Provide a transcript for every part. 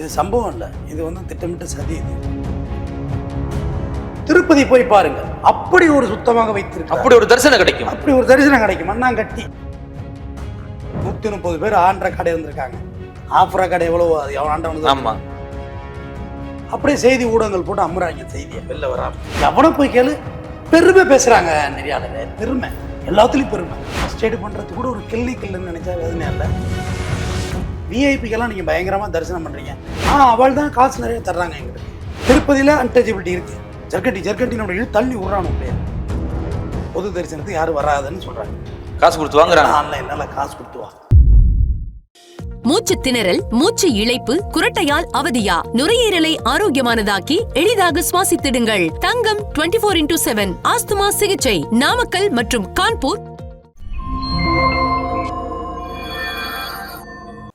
இது சம்பவம் இல்லை இது வந்து திட்டமிட்ட சதி இது. திருப்பதி போய் பாருங்க அப்படி ஒரு சுத்தமாக வைத்திருக்கு அப்படி ஒரு தரிசனம் கிடைக்கும். அப்படி ஒரு தரிசனம் கிடைக்கும். மண்ணாங்கட்டி நூத்தி முப்பது பேர் ஆண்ட கடை வந்திருக்காங்க. ஆஃபரா கடை எவ்வளவு அது. ஆண்டவனுக்கு ஆமா. அப்படியே செய்தி ஊடகங்கள் போட்டு அமுறாங்க செய்தியை. வெளில வராம. எவனை போய் கேளு. பெருமை பேசுறாங்க நெறியாளர். பெருமை. எல்லாத்துலயும் பெருமை. ஸ்டேட் பண்றது கூட ஒரு கிள்ளி கில்லுன்னு நினைச்சா வேதனை இல்லை விஐபிக்கெல்லாம் நீங்க பயங்கரமா தரிசனம் பண்றீங்க. ஆ அவள் தான் காசு நிறைய தர்றாங்க எங்களுக்கு திருப்பதியில அன்டச்சபிலிட்டி இருக்கு. ஜர்கட்டி ஜர்கட்டினோட இழு தள்ளி விடுறானு அப்படியே பொது தரிசனத்துக்கு யாரும் வராதுன்னு சொல்றாங்க. காசு கொடுத்து வாங்குறாங்க ஆன்லைன்ல காசு கொடுத்து மூச்சு திணறல் மூச்சு இழைப்பு குரட்டையால் அவதியா? நுரையீரலை ஆரோக்கியமானதாக்கி எளிதாக சுவாசித்திடுங்கள். Thangam 24 four into seven asthma சிகிச்சை. நாமக்கல் மற்றும் கான்பூர்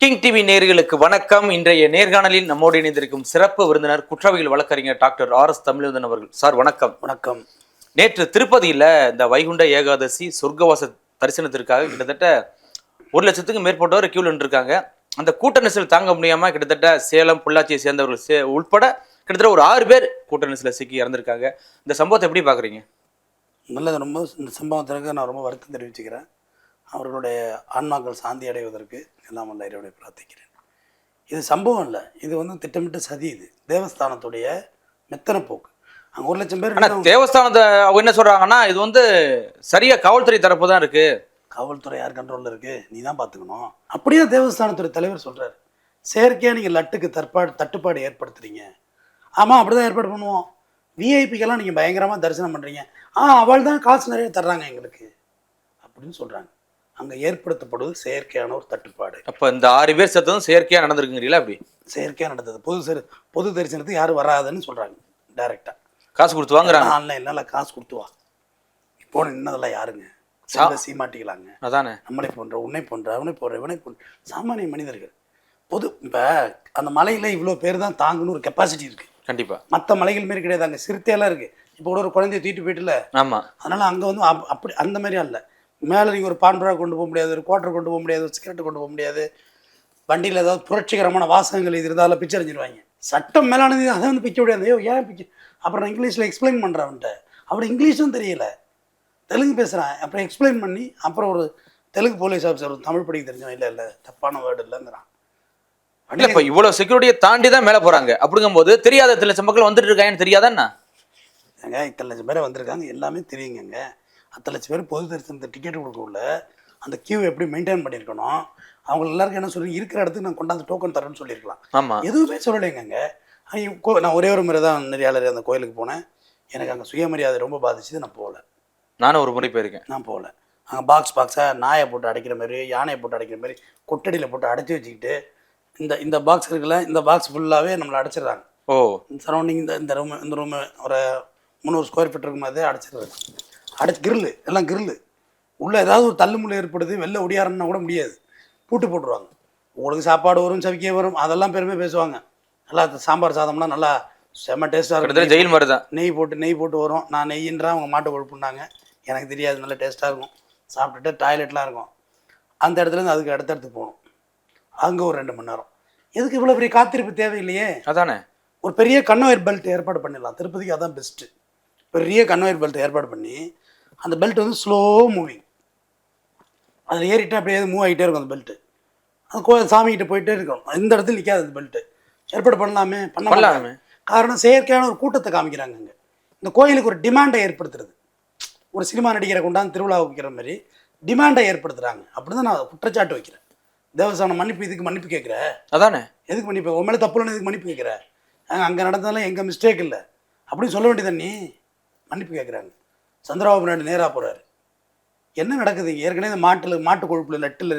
கிங் டிவி நேர்களுக்கு வணக்கம். இன்றைய நேர்காணலில் நம்மோடு இணைந்திருக்கும் சிறப்பு விருந்தினர் குற்றவியல் வழக்கறிஞர் டாக்டர் ஆர் எஸ் தமிழ்வந்தன் அவர்கள். சார் வணக்கம். வணக்கம். நேற்று திருப்பதியில இந்த வைகுண்ட ஏகாதசி சொர்க்கவாச தரிசனத்திற்காக கிட்டத்தட்ட ஒரு லட்சத்துக்கு மேற்பட்டவர் கியூல நின்றுருக்காங்க. அந்த கூட்ட நெரிசல் தாங்க முடியாம கிட்டத்தட்ட சேலம் பொள்ளாச்சியை சேர்ந்தவர்கள் சே உட்பட கிட்டத்தட்ட ஒரு ஆறு பேர் கூட்ட நெரிசலில் சிக்கி இறந்திருக்காங்க. இந்த சம்பவத்தை எப்படி பாக்குறீங்க? நல்லது. ரொம்ப இந்த சம்பவத்திற்கு நான் ரொம்ப வருத்தம் தெரிவிச்சுக்கிறேன். அவர்களுடைய ஆன்மாக்கள் சாந்தி அடைவதற்கு எல்லாம் வல்ல இறைவனை பிரார்த்திக்கிறேன். இது சம்பவம் இல்லை இது வந்து திட்டமிட்ட சதி இது. தேவஸ்தானத்துடைய மெத்தன போக்கு. அங்கே ஒரு லட்சம் பேர். தேவஸ்தானத்தை அவங்க என்ன சொல்றாங்கன்னா இது வந்து சரியா காவல்துறை தரப்பு தான் இருக்கு. காவல்துறை யார் கண்ட்ரோலில் இருக்கு? நீ தான் பார்த்துக்கணும். அப்படியே தேவஸ்தானத்துறை தலைவர் சொல்றாரு. செயற்கையாக நீங்கள் லட்டுக்கு தற்பாடு தட்டுப்பாடு ஏற்படுத்துறீங்க. ஆமாம் அப்படி தான் ஏற்பாடு பண்ணுவோம். விஐபிக்கெல்லாம் நீங்கள் பயங்கரமாக தரிசனம் பண்ணுறீங்க ஆ அவள் தான் காசு நிறைய தர்றாங்க எங்களுக்கு. அப்படின்னு சொல்கிறாங்க அங்கே ஏற்படுத்தப்படுவது செயற்கையான ஒரு தட்டுப்பாடு. அப்ப இந்த ஆறு பேர் செத்ததும் செயற்கையா நடந்திருக்குங்கிறீங்களா அப்படி செயற்கையாக நடந்தது. பொது சரி பொது தரிசனத்துக்கு யாரும் வராதுன்னு சொல்கிறாங்க டைரெக்டாக காசு கொடுத்து வாங்குறாங்க. ஆன்லைன்ல காசு கொடுத்து வா. இப்போ நின்னதெல்லாம் யாருங்க? சீமாட்டிக்கலாங்க அதானே. நம்மளை போன்ற உன்னை போன்ற அவனை போன்ற இவனை போன்ற சாமானிய மனிதர்கள். பொது இப்போ அந்த மலையில் இவ்வளோ பேர் தான் தாங்கணும் ஒரு கெப்பாசிட்டி இருக்குது கண்டிப்பா. மற்ற மலைகள் மாரி கிடையாது அங்கே சிறுத்தையெல்லாம் இருக்குது இப்போ கூட ஒரு குழந்தைய தூக்கிட்டு போயிட்டுல. ஆமா. அதனால் அங்கே வந்து அப்- அப்படி அந்த மாதிரி அல்ல மேலே நீங்கள் ஒரு பான்பரா கொண்டு போக முடியாது ஒரு குவார்டர் கொண்டு போக முடியாது ஒரு சிகரெட் கொண்டு போக முடியாது. வண்டியில் ஏதாவது புரட்சிகரமான வாசகங்கள் இது இருந்தாலும் பிச்சை அடைஞ்சிருவாங்க. சட்டம் மேலானது அதை வந்து பிக்க முடியாது ஐயோ ஏன் பிக்க அப்புறம் நான் இங்கிலீஷில் எக்ஸ்பிளைன் பண்ணுறேன் அவன்கிட்ட. அப்படி இங்கிலீஷும் தெரியல. தெலுங்கு பேசுகிறேன் அப்புறம் எக்ஸ்பிளைன் பண்ணி அப்புறம் ஒரு தெலுங்கு போலீஸ் ஆஃபீஸர் ஒரு தமிழ் படிக்க தெரிஞ்சவன் இல்லை இல்லை தப்பான வேர்டு இல்லைங்கிறான். இல்ல இப்ப இவ்வளவு செக்யூரிட்டியை தாண்டி தான் மேல போறாங்க. அப்படிங்கும்போது தெரியாத இத்தனை லட்சம் மக்கள் வந்துட்டு இருக்காங்கன்னு தெரியாதாண்ணா? ஏங்க இத்தனை லட்சம் பேர் வந்திருக்காங்க. எல்லாமே தெரியுங்கங்க. அத்தனை லட்சம் பேர் பொது தரிசனத்தை டிக்கெட் கொடுக்கக்குள்ள அந்த கியூ எப்படி மெயின்டைன் பண்ணியிருக்கணும் அவங்க எல்லாருக்கும் என்ன சொல்லி இருக்கிற இடத்துக்கு நான் கொண்டாந்து டோக்கன் தரேன்னு சொல்லியிருக்கலாம். ஆமா. எதுவுமே சொல்லலைங்கங்க. ஐயோ, கோ- நான் ஒரே ஒரு முறை தான் நெறியாளர் அந்த கோயிலுக்கு போனேன். எனக்கு அங்கே சுயமரியாதை ரொம்ப பாதிச்சுது நான் போகல. நானும் ஒரு முறை போயிருக்கேன். நான் போகல. அங்கே பாக்ஸ் பாக்ஸாக நாயை போட்டு அடைக்கிற மாதிரி யானையை போட்டு அடைக்கிற மாதிரி கொட்டடியில் போட்டு அடைச்சி வச்சுக்கிட்டு இந்த இந்த பாக்ஸ் இருக்குல்ல இந்த பாக்ஸ் ஃபுல்லாகவே நம்மளை அடைச்சிடுறாங்க. ஓ. சரௌண்டிங் இந்த இந்த ரூம் இந்த ரூமு ஒரு முந்நூறு ஸ்கொயர் ஃபீட் இருக்கும் போதே அடைச்சிடுறது அடைச்சி கிரில்லு எல்லாம் கிரில்லு. உள்ளே ஏதாவது ஒரு தள்ளுமுள்ளு ஏற்படுது வெளில ஒடியாரன்னா கூட முடியாது. பூட்டு போட்டுருவாங்க. உங்களுக்கு சாப்பாடு வரும் சவிக்கை வரும் அதெல்லாம் பெருமை பேசுவாங்க. நல்லா சாம்பார் சாதம்லாம் நல்லா செம்ம டேஸ்ட்டாக இருக்கும். ஜெயில் மாதிரி தான். நெய் போட்டு நெய் போட்டு வரும். நான் நெய்யின்றா அவங்க மாட்டு கொழுப்புனாங்க எனக்கு தெரியாது நல்ல டேஸ்ட்டாக இருக்கும். சாப்பிட்டுட்டு டாய்லெட்லாம் இருக்கும். அந்த இடத்துலேருந்து அதுக்கு அடுத்த இடத்துக்கு போகணும். அங்கே ஒரு ரெண்டு மணி நேரம். எதுக்கு இவ்வளோ பெரிய காத்திருப்பு தேவையில்லையே? அதானே. ஒரு பெரிய கன்வேயர் பெல்ட் ஏற்பாடு பண்ணிடலாம். திருப்பதிக்கு அதான் பெஸ்ட்டு பெரிய கன்வேயர் பெல்ட் ஏற்பாடு பண்ணி அந்த பெல்ட் வந்து ஸ்லோ மூவிங் அதில் ஏறிட்டு அப்படியே மூவ் ஆகிட்டே இருக்கும் அந்த பெல்ட்டு அந்த கோயில் சாமிகிட்ட போயிட்டே இருக்கும். இந்த இடத்துல நிற்காது அந்த பெல்ட்டு ஏற்பாடு பண்ணலாமே? பண்ண பண்ணலாமே. காரணம் செயற்கையான ஒரு கூட்டத்தை காமிக்கிறாங்க அங்கே. இந்த கோயிலுக்கு ஒரு டிமாண்டை ஏற்படுத்துறது. ஒரு சினிமா நடிகரை கொண்டாந்து திருவிழா வைக்கிற மாதிரி டிமாண்டை ஏற்படுத்துகிறாங்க அப்படி தான் நான் குற்றச்சாட்டு வைக்கிறேன். தேவஸ்தானம் மன்னிப்பு இதுக்கு மன்னிப்பு கேட்குற? அதானே? எதுக்கு மன்னிப்பு? உன் மேலே தப்பு இல்லைன்னு எதுக்கு மன்னிப்பு கேட்குற? அங்கே நடந்தாலும் எங்கள் மிஸ்டேக் இல்லை. அப்படின்னு சொல்ல வேண்டியது நீ மன்னிப்பு கேட்குறாங்க. சந்திரபாபு நாயுடு நேராக போகிறாரு என்ன நடக்குது? ஏற்கனவே இந்த மாட்டில் மாட்டு கொழுப்புல லட்டில்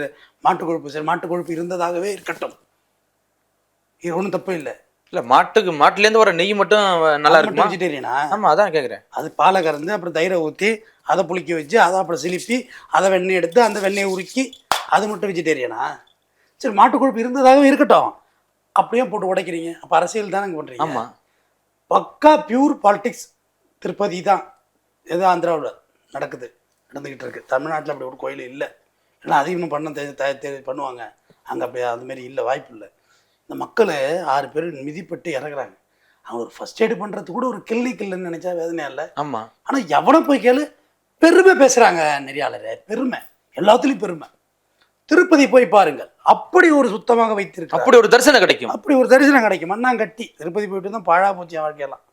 மாட்டு கொழுப்பு சரி மாட்டு கொழுப்பு இருந்ததாகவே இருக்கட்டும். இது ஒன்றும் தப்பு இல்லை. இல்ல மாட்டுக்கு மாட்டுல இருந்து வர நெய் மட்டும் நல்லா இருக்குமா? வெஜிடேரியனா ஆமா அதான் கேக்குறேன். அது பாலை கறந்து அப்புறம் தயிரை ஊற்றி அதை புளிக்க வச்சு அதை அப்புறம் சிலிப்பி அதை வெண்ணெய் எடுத்து அந்த வெண்ணெயை உருக்கி அது மட்டும் வெஜிடேரியனா சரி மாட்டு கொழுப்பு இருந்ததாகவே இருக்கட்டும். அப்படியே போட்டு உடைக்கிறீங்க. அப்போ அரசியல் தானே பண்ணுறீங்க ஆமா. பக்கா பியூர் பாலிடிக்ஸ் திருப்பதி தான். ஏதோ ஆந்திராவில் நடக்குது நடந்துக்கிட்டு இருக்கு தமிழ்நாட்டில் அப்படி ஒரு கோயில் இல்லை. ஏன்னா அதிகமாக பண்ண தெ பண்ணுவாங்க. அங்கே அப்படி அது மாதிரி இல்லை வாய்ப்பு இல்லை. இந்த மக்கள் ஆறு பேர் மிதிப்பட்டு இறங்குறாங்க. அவங்க ஒரு ஃபர்ஸ்ட் எய்டு பண்ணுறது கூட ஒரு கிள்ளி கில்லுன்னு நினச்சா வேதனையா இல்லை. ஆமா. ஆனால் எவனை போய் கேளு? பெருமை பேசுகிறாங்க நெறியாளரே பெருமை. எல்லாத்துலேயும் பெருமை. திருப்பதி போய் பாருங்கள். அப்படி ஒரு சுத்தமாக வைத்திருக்க அப்படி ஒரு தரிசனம் கிடைக்கும். அப்படி ஒரு தரிசனம் கிடைக்கும். மண்ணாங்கட்டி. திருப்பதி போயிட்டு தான் பாழா போச்சு வாழ்க்கையெல்லாம்.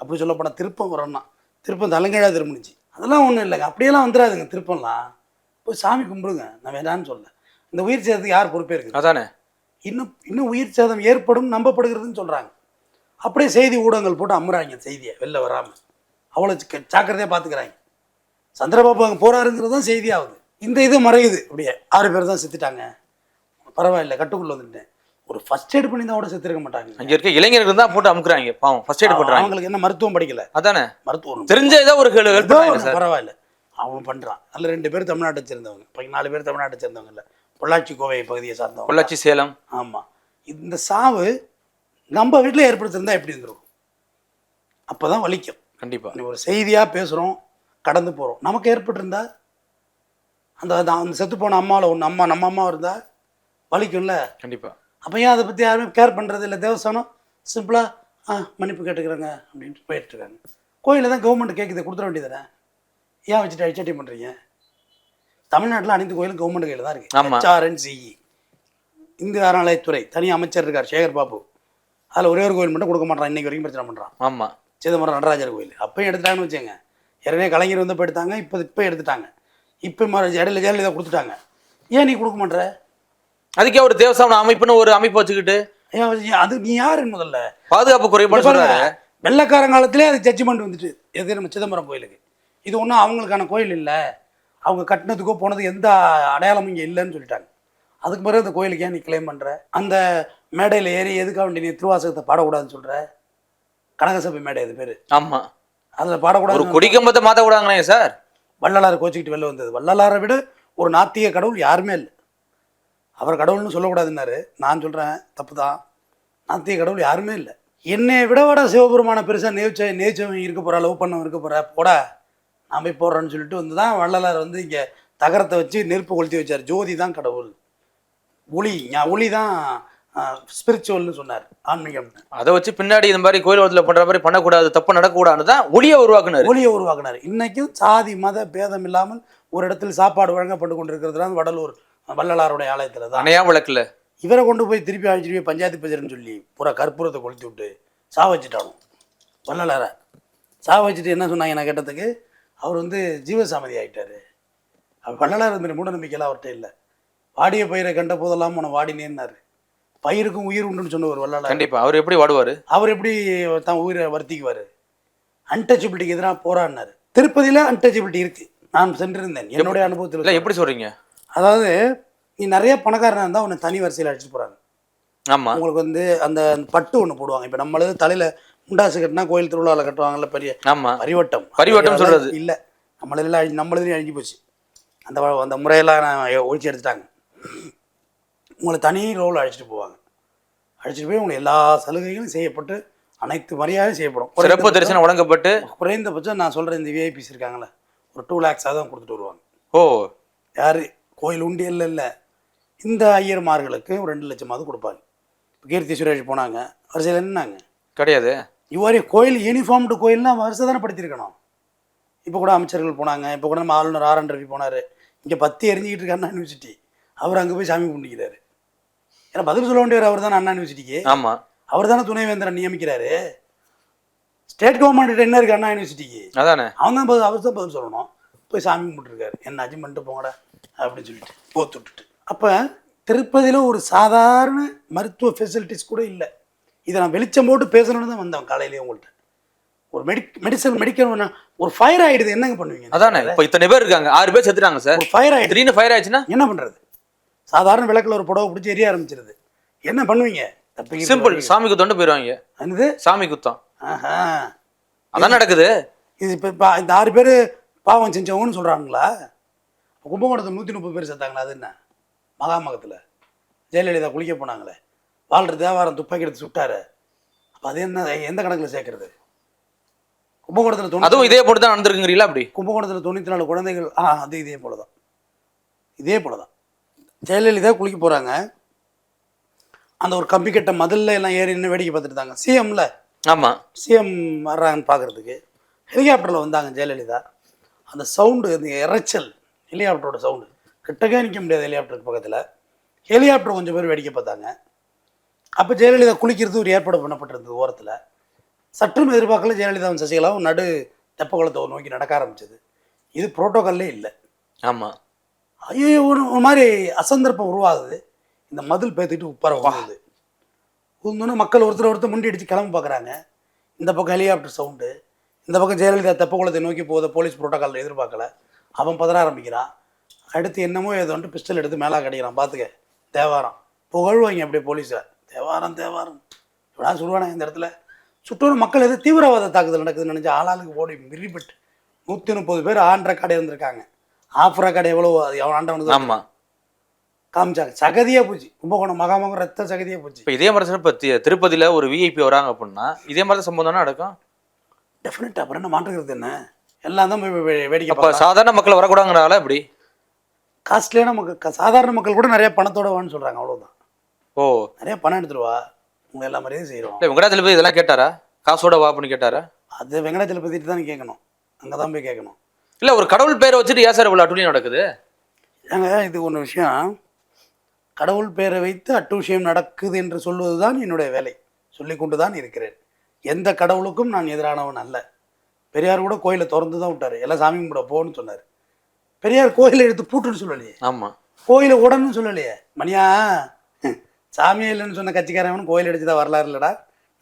அப்படி சொல்லப்போனால் திருப்பம் வரணும்னா திருப்பம் தலைங்கீழா திரும்பிச்சு அதெல்லாம் ஒன்றும் இல்லைங்க. அப்படியெல்லாம் வந்துடாதுங்க திருப்பம்லாம். போய் சாமி கும்பிடுங்க. நான் வேணான்னு சொல்ல. இந்த உயிர் சேதத்துக்கு யார் பொறுப்பே இருக்குது? அதானே? இன்னும் இன்னும் உயிர் சேதம் ஏற்படும் நம்பப்படுகிறதுன்னு சொல்கிறாங்க அப்படியே செய்தி ஊடகங்கள் போட்டு அம்முறாங்க செய்தியை வெளில வராமல் அவ்வளோ ஜக்க- ஜாக்கிரதையா பார்த்துக்கிறாங்க சந்திரபாபு அங்கே போகிறாருங்கிறது தான் செய்தி ஆகுது இந்த இது மறையுது. அப்படியே ஆறு பேர் தான் செத்துட்டாங்க. பரவாயில்ல கட்டுக்குள்ள வந்துட்டேன். ஒரு ஃபர்ஸ்ட் எய்ட் பண்ணி தான் கூட செத்துருக்க மாட்டாங்க. அங்க இருக்க இளைஞர்கள் தான் போட்டு அமுக்குறாங்க பாவம். ஃபர்ஸ்ட் எய்ட் பண்றாங்க அவங்களுக்கு என்ன மருத்துவம் படிக்கல. அதானே? மருத்துவம் தெரிஞ்ச ஏதோ ஒரு பண்ணுறாங்க பரவாயில்ல. அவன் பண்ணுறான் அதில் ரெண்டு பேர் தமிழ்நாட்டை சேர்ந்தவங்க. நாலு பேர் தமிழ்நாட்டை சேர்ந்தவங்க இல்லை. பொள்ளாச்சி கோவை பகுதியை சார்ந்தவங்க. பொள்ளாச்சி சேலம். ஆமாம் இந்த சாவு நம்ம வீட்டில் ஏற்படுத்திருந்தா எப்படி இருந்திருக்கும்? அப்போ தான் வலிக்கும். கண்டிப்பா. நீ ஒரு செய்தியாக பேசுகிறோம் கடந்து போகிறோம் நமக்கு ஏற்பட்டிருந்தா அந்த அந்த- செத்து போன அம்மாவில் ஒன்று அம்மா நம்ம அம்மா இருந்தால் வலிக்கும்ல? கண்டிப்பா. அப்போ ஏன் அதை பற்றி யாருமே கேர் பண்ணுறது இல்லை? தேவஸ்தானம் சிம்பிளாக ஆ மன்னிப்பு கேட்டுக்கிறாங்க அப்படின்ட்டு போயிட்டு இருக்காங்க. கோயிலில் தான் கவர்மெண்ட் கேட்குது கொடுத்துட வேண்டியதானே ஏன் வச்சுட்டு அடிச்சட்டி பண்ணுறீங்க தமிழ்நாட்டில் அனைத்து கோயிலும் கவர்மெண்ட் கையில் தான் இருக்குது. ஹெச்ஆர்என்சிஇ இந்து அறநிலையத்துறை தனி அமைச்சர் இருக்கார் சேகர் பாபு. அதில் ஒரே ஒரு கோயில் மட்டும் கொடுக்க மாட்டான் இன்னைக்கு வரைக்கும் பிரச்சனை பண்ணுறான் ஆமா. சிதம்பரம் நடராஜர் கோயில். அப்பயும் எடுத்துட்டாங்கன்னு வச்சுங்க ஏற்கனவே கலைஞர் வந்து எடுத்தாங்க இப்போ இப்போ எடுத்துட்டாங்க. இப்போ இடையில ஜெயலலிதா கொடுத்துட்டாங்க. ஏன் நீ கொடுக்க மாட்ற அதுக்கே ஒரு தேவஸ்தான அமைப்புன்னு ஒரு அமைப்பு வச்சுக்கிட்டு. அது நீ யாருன்னு முதல்ல? பாதுகாப்பு குறைபாடு சொல்றாரு. வெள்ளக்காரன் காலத்திலே அது ஜட்ஜ்மெண்ட் வந்துட்டு எது நம்ம சிதம்பரம் கோயிலுக்கு. இது ஒன்றும் அவங்களுக்கான கோயில் இல்லை. அவங்க கட்டினதுக்கோ போனதுக்கு எந்த அடையாளமும் இங்கே இல்லைன்னு சொல்லிட்டாங்க. அதுக்கு பிறகு அந்த கோயிலுக்கு ஏன் நீ கிளைம் பண்ணுற அந்த மேடையில் ஏறி எதுக்காக வேண்டி நீ திருவாசகத்தை பாடக்கூடாதுன்னு சொல்கிற கனகசபை மேடை அது பேர். ஆமா. அதில் ஒரு பாடக்கூடாது கொடி கம்பத்தை மாத்த கூடாங்களே சார்? வள்ளலார் கோச்சிக்கிட்டு வெளில வந்தது. வள்ளலாரை விட ஒரு நாத்திக கடவுள் யாருமே இல்லை. அவர் கடவுள்னு சொல்லக்கூடாதுன்னாரு. நான் சொல்கிறேன் தப்பு தான் நாத்திக கடவுள் யாருமே இல்லை. என்னை விட விட சிவபெருமான பெருசாக நேச்ச நேச்சவன் இருக்க போகிறா லவ் பண்ணவன் இருக்க போகிறா போடா. நான் போய் போடுறேன்னு சொல்லிட்டு வந்து தான் வள்ளலார் வந்து இங்கே தகரத்தை வச்சு நெருப்பு கொளுத்தி வச்சார். ஜோதி தான் கடவுள். ஒளி ஒளி தான் ஸ்பிரிச்சுவல்னு சொன்னார் ஆன்மீகம். அதை வச்சு பின்னாடி இந்த மாதிரி கோயில் வளத்துல பண்ற மாதிரி பண்ணக்கூடாது தப்பு நடக்கக்கூடாதுன்னு தான் ஒளியை உருவாக்குனாரு. ஒளியை உருவாக்குனார். இன்னைக்கும் சாதி மத பேதம் இல்லாமல் ஒரு இடத்தில் சாப்பாடு வழங்கப்பட்டு கொண்டிருக்கிறது தான் வடலூர். வள்ளலாருடைய ஆலயத்தில் தான் அணையா விளக்குல இவரை கொண்டு போய் திருப்பி அழைச்சிட்டு போய் பஞ்சாயத்து பேசுறேன்னு சொல்லி பூரா கற்பூரத்தை கொளுத்தி விட்டு சா வச்சுட்டானோ? வள்ளலார. சா வச்சுட்டு என்ன சொன்னாங்க நான் கேட்டதுக்கு? அவர் வந்து ஜீவசாமதி ஆயிட்டாரு. அவர் வள்ளலார் இந்த மூட நம்பிக்கையெல்லாம் அவர்கிட்ட இல்லை. வாடிய பயிரை கண்ட போதெல்லாம் உன வாடினேன்னாரு பயிருக்கும் உயிர் உண்டுன்னு சொன்ன ஒரு வள்ளலார். கண்டிப்பா. அவர் எப்படி வாடுவாரு? அவர் எப்படி தான் உயிரை வருத்திக்குவார்? அன்டச்சபிலிட்டிக்கு எதிராக போராடினார். திருப்பதியில் அன்டச்சபிலிட்டி இருக்கு. நான் சென்றிருந்தேன். என்னுடைய அனுபவத்தில் எப்படி சொல்றீங்க? அதாவது நீ நிறைய பணக்காரனா இருந்தால் உன்னை தனி வரிசையில் அடிச்சுட்டு போகிறாங்க ஆமா. உங்களுக்கு வந்து அந்த பட்டு ஒன்று போடுவாங்க. இப்போ நம்மளது தலையில் முண்டாசு கட்டினா கோயில் திருவிழாவில் கட்டுவாங்கல்ல பெரிய ஆமா. பரிவட்டம். பரிவட்டம் சொல்றது. இல்லை. நம்மளதில் அழி நம்மளதுலேயும் அழிஞ்சு போச்சு. அந்த அந்த முறையெல்லாம் நான் ஒழிச்சு எடுத்துட்டாங்க. உங்களை தனி ரோல் அழைச்சிட்டு போவாங்க. அழைச்சிட்டு போய் உங்களுக்கு எல்லா சலுகைகளும் செய்யப்பட்டு அனைத்து மரியாதையும் செய்யப்படும். சிறப்பு தரிசனம் வழங்கப்பட்டு. குறைந்தபட்சம் நான் சொல்கிற இந்த விஐபிஸ் இருக்காங்களே ஒரு டூ லேக்ஸாக தான் கொடுத்துட்டு வருவாங்க. ஓ. யார்? கோயில் உண்டியல்ல இல்லை இந்த ஐயர்மார்களுக்கு ஒரு ரெண்டு லட்சமாவது கொடுப்பாங்க. இப்போ கீர்த்தி சுரேஷ் போனாங்க வரிசையில் என்னங்க கிடையாது. இவ்வாறு கோயில் யூனிஃபார்ம்டு கோயில்னா வரிசை தானே படுத்திருக்கணும். இப்போ கூட அமைச்சர்கள் போனாங்க இப்போ கூட நம்ம ஆளுநர் ஆர் என் ரவி போனார். இங்கே பத்தி எரிஞ்சிக்கிட்டு இருக்க அண்ணா யூனிவர்சிட்டி அவர் அங்கே போய் சாமி கும்பிட்டுக்கிறாரு. ஏன்னா பதில் சொல்ல வேண்டியவர் அவர் தானே அண்ணா யூனிவர்சிட்டிக்கு ஆமா. அவர் தானே துணைவேந்தரை நியமிக்கிறாரு. ஸ்டேட் கவர்மெண்ட் என்ன இருக்கு அண்ணா யூனிவர்சிட்டிக்கு அதானே. அவன் தான் பதில் அவர் தான் பதில் சொல்லணும். போய் சாமி கும்பிட்டுருக்காரு. என்ன அஜி பண்ணிட்டு போங்கடா. அப்படின்னு சொல்லிட்டு போத்து விட்டுட்டு. அப்போ திருப்பதியில் ஒரு சாதாரண மருத்துவ ஃபெசிலிட்டிஸ் கூட இல்லை. இதை நான் வெளிச்சம் போட்டு பேசணும்னு தான் வந்தேன் காலையிலேயே உங்கள்கிட்ட ஒரு மெடிக் மெடிசன் மெடிக்கல் ஒரு ஃபயர் ஆயிடுது என்னங்க பண்ணுவீங்க? அதானே இப்ப இத்தனை பேர் இருக்காங்க ஆறு பேர் செத்துட்டாங்க சார். ஒரு ஃபயர் ஆயிடுது. திடீர்னு ஃபயர் ஆயிடுச்சுன்னா? என்ன பண்ணுறது சாதாரண விளக்கில் ஒரு புடவை பிடிச்சி எரிய ஆரம்பிச்சிருது. என்ன பண்ணுவீங்க? சிம்பிள் சாமி குத்தம் போயிருவாங்க என்னது? சாமி குத்தம். ஆஹா. அதான் நடக்குது? இது இப்போ இந்த ஆறு பேர் பாவம் செஞ்சவங்கன்னு சொல்கிறாங்களா கும்பகோணத்தில் நூற்றி முப்பது பேர் செத்தாங்களா அது என்ன? மகாமகத்தில். ஜெயலலிதா குளிக்க போனாங்களே. வாழ்ற தேவாரம் துப்பாக்கி எடுத்து சுட்டாரு. அப்போ அது என்ன எந்த கணக்கில் சேர்க்கறது? கும்பகோணத்தில் அதுவும் இதே போட்டு தான் நடந்திருக்குங்கிறீங்களா அப்படி? கும்பகோணத்தில் தொண்ணூற்றி நாலு குழந்தைகள் ஆ அது இதே போல தான் இதே போல தான் ஜெயலலிதா குளிக்க போகிறாங்க அந்த ஒரு கம்பி கட்ட மதில்ல எல்லாம் ஏறி நின்று வேடிக்கை பார்த்துட்டு இருந்தாங்க. சிஎம்ல? ஆமா. சிஎம் வர்றாங்கன்னு பார்க்குறதுக்கு. ஹெலிகாப்டரில் வந்தாங்க ஜெயலலிதா. அந்த சவுண்டு அந்த இரைச்சல் ஹெலிகாப்டரோட சவுண்டு. கிட்டக்கே நிற்க முடியாது ஹெலிகாப்டருக்கு பக்கத்தில் ஹெலிகாப்டர் கொஞ்சம் பேர் வேடிக்கை பார்த்தாங்க. அப்போ ஜெயலலிதா குளிக்கிறது ஒரு ஏற்பாடு பண்ணப்பட்டிருந்தது ஓரத்தில். சற்றும் எதிர்பார்க்கல ஜெயலலிதாவும் சசிகலாவும் நடு தெப்பகுளத்தை நோக்கி நடக்க ஆரம்பிச்சது. இது புரோட்டோகால்லே இல்லை. ஆமா. ஐயோ ஒரு மாதிரி அசந்தர்ப்பம் உருவாகுது. இந்த மதில் பேத்துக்கிட்டு உப்பார வாங்குது உந்தோன்னு மக்கள் ஒருத்தர் ஒருத்தர் முண்டி அடிச்சு கிளம்ப பார்க்குறாங்க இந்த பக்கம் ஹெலிகாப்டர் சவுண்டு. இந்த பக்கம் ஜெயலலிதா தெப்பக்குளத்தை நோக்கி போகுத போலீஸ் புரோட்டோகால் எதிர்பார்க்கல. அவன் பதற ஆரம்பிக்கிறான் அடுத்து என்னமோ ஏதோ வந்துட்டு பிஸ்டல் எடுத்து மேலே கடிக்கிறான். பார்த்துக்க தேவாரம். புகழ்வாங்க அப்படியே போலீஸை தேவாரம் தேவாரம். இவனா சொல்லுவானே இந்த இடத்துல. சுற்றோடு மக்கள் எது தீவிரவாத தாக்குதல் நடக்குதுன்னு நினச்சி ஆளாளுக்கு ஓடி மிரிப்பட்டு நூற்றி முப்பது பேர் ஆன் ரெக்கார்டு இருந்திருக்காங்க. ஆஃப் ரெக்கார்டு எவ்வளோ அது எவன் ஆண்டவனுக்கு ஆமா. காமிச்சாங்க. சகதியாக போச்சு. கும்பகோணம் மகாமகம் ரத்த சகதியாக போச்சு. இப்போ இதே மாதிரி இப்போ திருப்பதியில ஒரு விஐபி வராங்க அப்படின்னா இதே மாதிரி தானே நடக்கும்? டெஃபினட் அப்புறம் என்ன மாற்றுக்கிறது என்ன? எல்லாம் தான் போய் வேடிக்கை அப்ப சாதாரண மக்கள் வரக்கூடாங்கிறால இப்படி காஸ்ட்லியான மக்கள் சாதாரண மக்கள் கூட நிறைய பணத்தோட வான்னு சொல்கிறாங்க அவ்வளோதான் ஓ. நிறைய பணம் எடுத்துட்டு வா உங்களை எல்லா மாதிரியும் செய்கிறோம் வெங்கடாச்சலபதி இதெல்லாம் கேட்டாரா? காசோட வா அப்படின்னு கேட்டாரா? அது வெங்கடாச்சலபதி தான் கேட்கணும் அங்கே தான் போய் கேட்கணும் இல்ல ஒரு கடவுள் பேரை வச்சுட்டு ஏன் சார் இவ்வளவு அட்டுழியம் நடக்குது? ஏங்க இது ஒன்று விஷயம். கடவுள் பேரை வைத்து அட்டூழியம் நடக்குது என்று சொல்வது தான் என்னுடைய வேலை. சொல்லி கொண்டு தான் இருக்கிறேன். எந்த கடவுளுக்கும் நான் எதிரானவன் அல்ல. பெரியார் கூட கோயிலை திறந்து தான் விட்டார். எல்லாம் சாமி கும்பிட போன்னு சொன்னார். பெரியார் கோயிலை எடுத்து பூட்டுன்னு சொல்லலையே. ஆமா. கோயிலை உடன்னு சொல்லலையே. மணியா சாமியே இல்லைன்னு சொன்ன கட்சிக்காரன் கோயில் அடிச்சுதான் வரலாறு இல்லடா.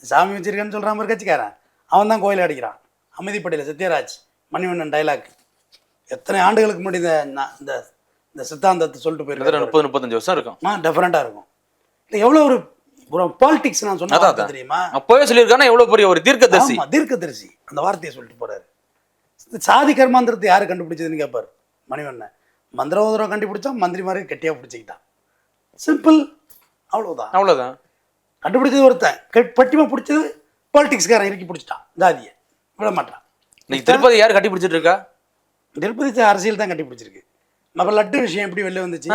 சாமி வச்சிருக்கேன்னு சொல்கிறான் மாதிரி கட்சிக்காரன். அவன் தான் கோயில் அடிக்கிறான். அமைதிப்படையில் சத்யராஜ் மணிவண்ணன் டைலாக் எத்தனை ஆண்டுகளுக்கு முன்னாடி இந்த இந்த இந்த சித்தாந்தத்தை சொல்லிட்டு போயிருக்காரு. முப்பது முப்பத்தஞ்சு வருஷம் இருக்கும். ஆ டெஃபரெண்ட்டாக இருக்கும். இல்லை எவ்வளோ ஒரு பாலிடிக்ஸ் நான் சொன்ன அதான், வார்த்தை அதான். தெரியுமா? அப்பவே சொல்லியிருக்கானா எவ்வளவு பெரிய ஒரு தீர்க்கதரிசி? தீர்க்கதரிசி. அந்த வார்த்தையை சொல்லிட்டு போறாரு. இந்த சாதி கர்மாந்திரத்தை யாரு கண்டுபிடிச்சதுன்னு கேட்பாரு மணிவண்ணன். மந்திரவோதரம் கண்டுபிடிச்சா மந்திரி மாதிரி கெட்டியா பிடிச்சிக்கிட்டான். சிம்பிள் அவ்வளவுதான். அவ்வளவுதான். கண்டுபிடிச்சது ஒருத்தன். பட்டிமா பிடிச்சது பாலிடிக்ஸ்காரன் இறுக்கி பிடிச்சிட்டான். ஜாதியை. விட மாட்டான் இன்னைக்கு திருப்பதி யார் கட்டி பிடிச்சிட்டு இருக்கா திருப்பதி அரசியல் தான் கட்டி பிடிச்சிருக்கு நம்ம லட்டு விஷயம் எப்படி வெளில வந்துச்சு.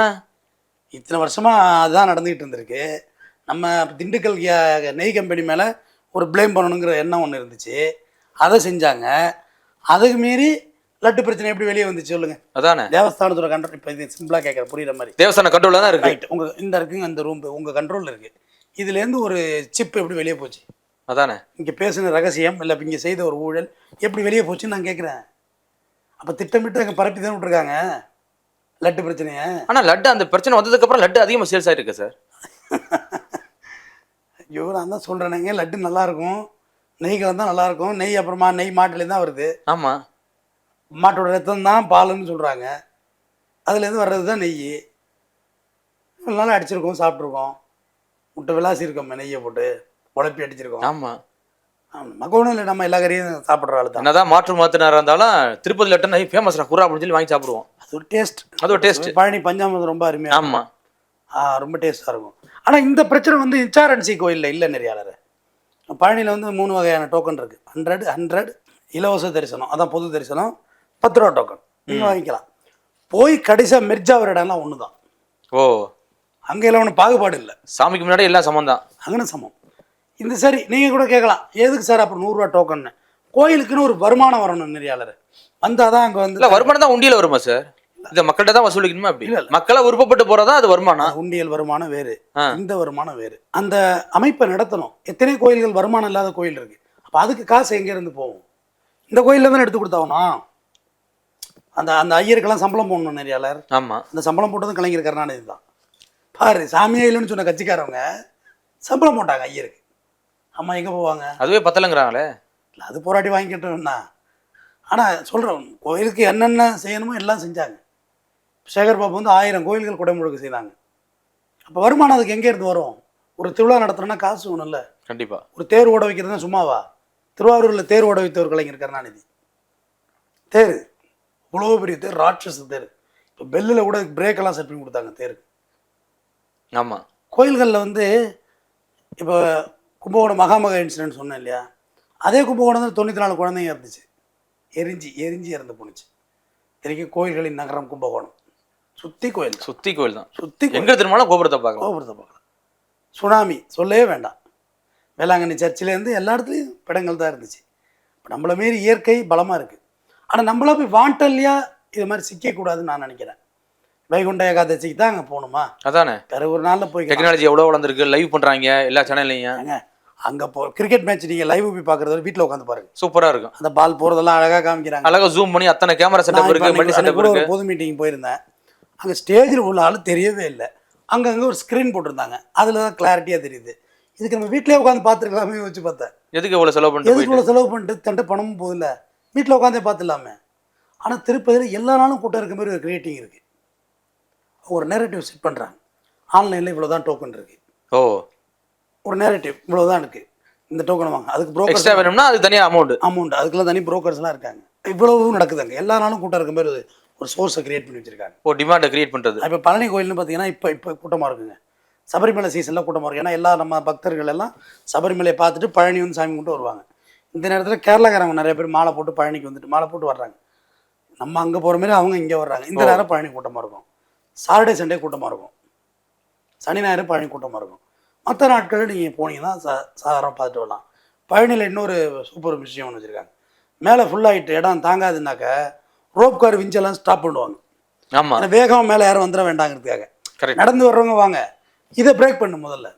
இத்தனை வருஷமா அதுதான் நடந்துகிட்டு இருந்திருக்கு. நம்ம திண்டுக்கல் நெய் கம்பெனி மேலே ஒரு ப்ளேம் பண்ணணுங்கிற எண்ணம் ஒன்று இருந்துச்சு. அதை செஞ்சாங்க. அதுக்கு மீறி லட்டு பிரச்சனை எப்படி வெளியே வந்துச்சு சொல்லுங்க. அதானே? தேவஸ்தானத்தோட கண்ட்ரோல் இப்போ இது சிம்பிளாக கேட்குற புரியுற மாதிரி. தேவஸ்தான கண்ட்ரோல்ல தான் இருக்கு. ரைட் உங்கள் இந்த இருக்குங்க இந்த ரூம் உங்கள் கண்ட்ரோலில் இருக்கு. இதுலேருந்து ஒரு சிப் எப்படி வெளியே போச்சு? அதானே? இங்கே பேசின ரகசியம் இல்லை இங்கே செய்த ஒரு ஊழல் எப்படி வெளியே போச்சுன்னு நான் கேட்குறேன் அப்போ திட்டமிட்டு அங்கே பரப்பி தான் விட்ருக்காங்க லட்டு பிரச்சனையை. ஆனா லட்டு அந்த பிரச்சனை வந்ததுக்கு அப்புறம் லட்டு அதிகமா சேல்ஸ் ஆயிருக்கு சார் ஐயோ நான் தான் சொல்கிறேனுங்க லட்டு நல்லா இருக்கும். நெய் கலந்தா நல்லா இருக்கும் நெய் அப்புறமா நெய் மாட்டுலேருந்து தான் வருது. ஆமா. மாட்டோட ரத்தம் தான் பாலுன்னு சொல்கிறாங்க அதுலேருந்து வர்றது தான் நெய். இவ்வளோ நாள் அடிச்சிருக்கோம் சாப்பிட்ருக்கோம் முட்டை விளாசி இருக்கோம் நெய்யை போட்டு உழப்பி அடிச்சிருக்கோம். ஆமா. மகனும் இல்லை நம்ம எல்லா கறியும் சாப்பிட்ற ஆள் தான். என்னதான் மாற்று மாத்தினாரா இருந்தாலும் திருப்பதி லட்டு ஃபேமஸ் குரா அப்படின்னு சொல்லி வாங்கி சாப்பிடுவோம். அது ஒரு டேஸ்ட் அது ஒரு taste. பழனி பஞ்சாமிரதம் ரொம்ப அருமையாக ஆமா. ஆ ரொம்ப டேஸ்ட்டாக இருக்கும். ஆனால் இந்த பிரச்சனை வந்து இன்சாரன்சி கோயிலில் இல்லை நெறியாளர் பழனியில் வந்து மூணு வகையான டோக்கன் இருக்குது ஹண்ட்ரட் ஹண்ட்ரட் இலவச தரிசனம். அதான் பொது தரிசனம். பத்து ரூபா டோக்கன் நீங்கள் வாங்கிக்கலாம். போய் கடைசியாக மிர்ஜாவர் இடம்லாம் ஒன்று தான் ஓ. அங்கே எல்லாம் ஒன்றும் பாகுபாடு இல்லை. சாமிக்கு முன்னாடி எல்லாம் சமம் தான். அங்கன சமம். இந்த சரி நீங்கள் கூட கேட்கலாம். எதுக்கு சார் அப்புறம் நூறுரூவா டோக்கன்னு கோயிலுக்குன்னு ஒரு வருமானம் வரணும் நெறியாளர். வந்தால் தான் அங்கே வந்து வருமானம் தான் உண்டியல வருமா சார் இந்த மக்கள்கிட்ட தான் வசூலிக்கணுமா அப்படி இல்ல. மக்களா விருப்பப்பட்டு போறதா அது வருமானம்? உண்டியல் வருமானம் வேறு. இந்த வருமானம் வேறு. அந்த அமைப்பை நடத்தணும். எத்தனை கோயில்கள் வருமானம் இல்லாத கோயில் இருக்கு? அப்போ அதுக்கு காசு எங்க இருந்து போகும்? இந்த கோயில்ல தானே எடுத்து கொடுத்தாகணும்? அந்த அந்த ஐயருக்கெல்லாம் சம்பளம் போடணும் நிறையாளர். ஆமா. அந்த சம்பளம் போட்டதும் கலைஞர் கருணாநிதி தான். பாரு சாமியே இல்லைன்னு சொன்ன கட்சிக்காரவங்க சம்பளம் போட்டாங்க ஐயருக்கு. அம்மா எங்கே போவாங்க? அதுவே பத்தலங்கிறாங்களே. இல்லை அது போராட்டி வாங்கிக்கிட்டோம்னா. ஆனால் சொல்கிறோம் கோயிலுக்கு என்னென்ன செய்யணுமோ எல்லாம் செஞ்சாங்க. சேகர் பாபு வந்து ஆயிரம் கோயில்கள் குடமுழுக்கு செய்தாங்க. அப்போ வருமானம் அதுக்கு எங்கே இருந்து வரும்? ஒரு திருவிழா நடத்துறோன்னா காசு ஒன்றும் கண்டிப்பா. ஒரு தேர் ஓட வைக்கிறதுனா சும்மாவா? திருவாரூரில் தேர் ஓட வைத்தவர் கலைஞர் கருணாநிதி தேர். இவ்வளோ பெரிய தேர் ராட்சச தேர். இப்போ பெல்லில் கூட பிரேக்கெல்லாம் செட் பண்ணி கொடுத்தாங்க தேருக்கு. ஆமா. கோயில்களில் வந்து இப்போ கும்பகோணம் மகாமக இன்சிடென்ட் சொன்னேன் இல்லையா? அதே கும்பகோணத்தில் தொண்ணூற்றி நாலு குழந்தைங்க இருந்துச்சு எரிஞ்சு எரிஞ்சு இறந்து போணுச்சு. தெரியும் கோயில்களின் நகரம் கும்பகோணம். சுற்றி கோயில் சுத்தி கோயில் தான் சுற்றி எங்க திரும்பினாலும் கோபுரத்தை பார்க்கலாம். கோபுரத்தை பார்க்கலாம். சுனாமி சொல்லவே வேண்டாம். வேளாங்கண்ணி சர்ச்சிலேருந்து எல்லா இடத்துலையும் பிடங்கள் தான் இருந்துச்சு. இப்போ நம்மள மாரி இயற்கை பலமாக இருக்குது ஆனால் நம்மளா போய் வாண்டல்லையா இது மாதிரி சிக்கக்கூடாதுன்னு நான் நினைக்கிறேன். வைகுண்ட ஏகாதசிக்கு தான் அங்கே போகணுமா? அதானே? வேற ஒரு நாளில் போய் டெக்னாலஜி எவ்வளவு வளர்ந்துருக்கு? லைவ் பண்றாங்க எல்லா சேனல்லையும் அங்கே போ கிரிக்கெட் மேட்ச் நீங்கள் லைவ் போய் பார்க்குறத வீட்டில் உட்காந்து பாருங்க. சூப்பரா இருக்கும். அந்த பால் போகிறதெல்லாம் அழகாக காமிக்கிறாங்க. அழகா ஜூம் பண்ணி அத்தனை கேமரா செட்டப் இப்ப இருக்கு மல்டி செட்டப் அன்னைக்கு கூட இருக்கு. ஒரு பொது மீட்டிங் போயிருந்தேன். அங்கே ஸ்டேஜில் உள்ள ஆள் தெரியவே இல்லை. அங்கங்கே ஒரு ஸ்க்ரீன் போட்டிருந்தாங்க. அதில் தான் கிளாரிட்டியாக தெரியுது. இதுக்கு நம்ம வீட்டிலே உட்காந்து பார்த்துருக்கலாமே வச்சு பார்த்தேன். எதுக்கு இவ்வளவு செலவு பண்ணிட்டு எதுக்கு இவ்வளோ செலவு பண்ணிட்டு தன்ட்ட பணமும் போதில்ல வீட்டில் உட்காந்தே பார்த்துடலாமே. ஆனால் திருப்பதியில் எல்லா நாளும் கூட்டம் இருக்க மாதிரி ஒரு கிரியேட்டிங் இருக்குது ஒரு நேரட்டிவ் செட் பண்ணுறாங்க ஆன்லைனில் இவ்வளோ தான் டோக்கன் இருக்குது ஓ. ஒரு நேரட்டிவ் இவ்வளோ தான் இருக்குது இந்த டோக்கன் வாங்க. அதுக்கு புரோக்கர் வேணும்னா அது தனியா அமௌண்ட் அமௌண்ட் அதுக்கெல்லாம் தனி புரோக்கர்ஸ்லாம் இருக்காங்க. இவ்வளவும் நடக்குதுங்க. எல்லா நாளும் கூட்டம் இருக்க மாதிரி ஒரு- சோர்ஸை கிரியேட் பண்ணி வச்சிருக்காங்க. ஓ டிமாண்டை கிரியேட் பண்றது. இப்போ பழனி கோயில்னு பார்த்தீங்கன்னா இப்போ இப்போ கூட்டமாக இருக்குங்க. சபரிமலை சீசனில் கூட்டமாக இருக்கும் ஏன்னா எல்லா நம்ம பக்தர்கள் எல்லாம் சபரிமலையை பார்த்துட்டு பழனி வந்து சாமி கும்பிட்டு வருவாங்க. இந்த நேரத்தில் கேரளாக்காரங்க நிறைய பேர் மாலை போட்டு பழனிக்கு வந்துட்டு மாலை போட்டு வர்றாங்க. நம்ம அங்கே போகிற மாதிரி அவங்க இங்கே வர்றாங்க. இந்த நேரம் பழனி கூட்டமாக இருக்கும். சாட்டர்டே சண்டே கூட்டமாக இருக்கும். சனி ஞாயிறு பழனி கூட்டமாக இருக்கும். மற்ற நாட்களில் நீங்கள் போனீங்கன்னா சா சாதாரண பார்த்துட்டு வரலாம். பழனியில் இன்னொரு சூப்பர் விஷயம் ஒன்று வச்சுருக்காங்க. மேலே ஃபுல்லாகிட்டு இடம் தாங்காதுனாக்க ரோப் கார் விஞ்செல்லாம் ஸ்டாப் பண்ணுவாங்க. ஆமா. ஆனா வேகம் மேலே யாரும் வந்துட வேண்டாங்கிறதுக்காக. கரெக்ட் நடந்து வர்றவங்க வாங்க. இதை பிரேக் பண்ணு முதல்ல.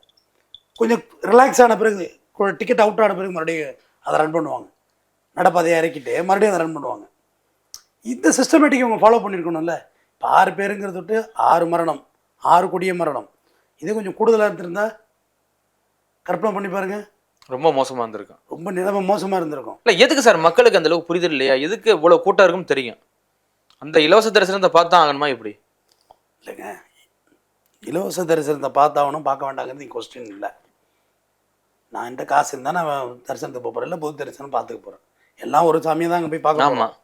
கொஞ்சம் ரிலாக்ஸ் ஆன பிறகு டிக்கெட் அவுட் ஆன பிறகு மறுபடியும் அதை ரன் பண்ணுவாங்க. நடப்பாதையை இறக்கிட்டு மறுபடியும் அதை ரன் பண்ணுவாங்க. இந்த சிஸ்டமேட்டிக் அவங்க ஃபாலோ பண்ணியிருக்கணும்ல இப்போ ஆறு பேருங்கிறது விட்டு ஆறு மரணம் ஆறு கொடிய மரணம். இதே கொஞ்சம் கூடுதலாக இருந்திருந்தா கற்பனை பண்ணி பாருங்க. ரொம்ப மோசமா இருந்திருக்கும். ரொம்ப நிலைமை மோசமாக இருந்திருக்கும். இல்ல எதுக்கு சார் மக்களுக்கு அந்த அளவுக்கு புரிதல் இல்லையா? எதுக்கு இவ்வளவு கூட்டம் இருக்குன்னு தெரியும். அந்த இலவச தரிசனத்தை பார்த்தா ஆகணுமா எப்படி இல்லைங்க. இலவச தரிசனத்தை பார்த்தாவணும் பார்க்க வேண்டாங்கிறது கொஸ்டின் இல்லை. நான் என்கிட்ட காசு இருந்தால் நான் தரிசனத்துக்கு போக போகிறேன் இல்லை பொது தரிசனம் பார்த்துக்க போகிறேன் எல்லாம் ஒரு சாமியை தான் அங்கே போய் பார்க்க ஆமா. போகிறோம்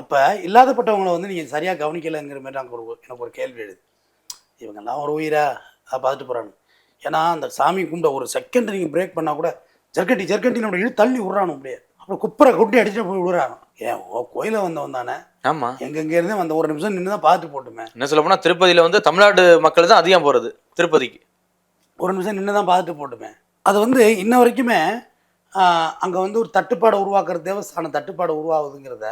அப்போ இல்லாதப்பட்டவங்களை வந்து நீங்கள் சரியாக கவனிக்கலைங்கிற மாதிரி எனக்கு ஒரு எனக்கு ஒரு கேள்வி எழுது. இவங்கெல்லாம் ஒரு உயிரா? அதை பார்த்துட்டு போகிறாங்க ஏன்னா அந்த சாமி கும்பிட ஒரு செகண்ட் நீங்கள் பிரேக் பண்ணால் கூட ஜர்க்கட்டி ஜர்க்கட்டின்னு அப்படி இழுத்து தள்ளி விட்றானு அப்படியே. அப்புறம் குப்பரை குட்டி அடிச்சுட்டு போய் விடுறானு ஏன் ஓ கோயிலை வந்தவன் தானே? ஆமா. எங்கெங்கே இருந்தே வந்த ஒரு நிமிஷம் நின்று தான் பார்த்துட்டு போட்டுமே. என்ன சொல்ல போனா திருப்பதியில வந்து தமிழ்நாடு மக்கள் தான் அதிகம் போறது திருப்பதிக்கு. ஒரு நிமிஷம் நின்று தான் பார்த்துட்டு போட்டுமே. அது வந்து இன்ன வரைக்குமே அங்கே வந்து ஒரு தட்டுப்பாடை உருவாக்குற தேவஸ்தான தட்டுப்பாடு உருவாகுதுங்கிறத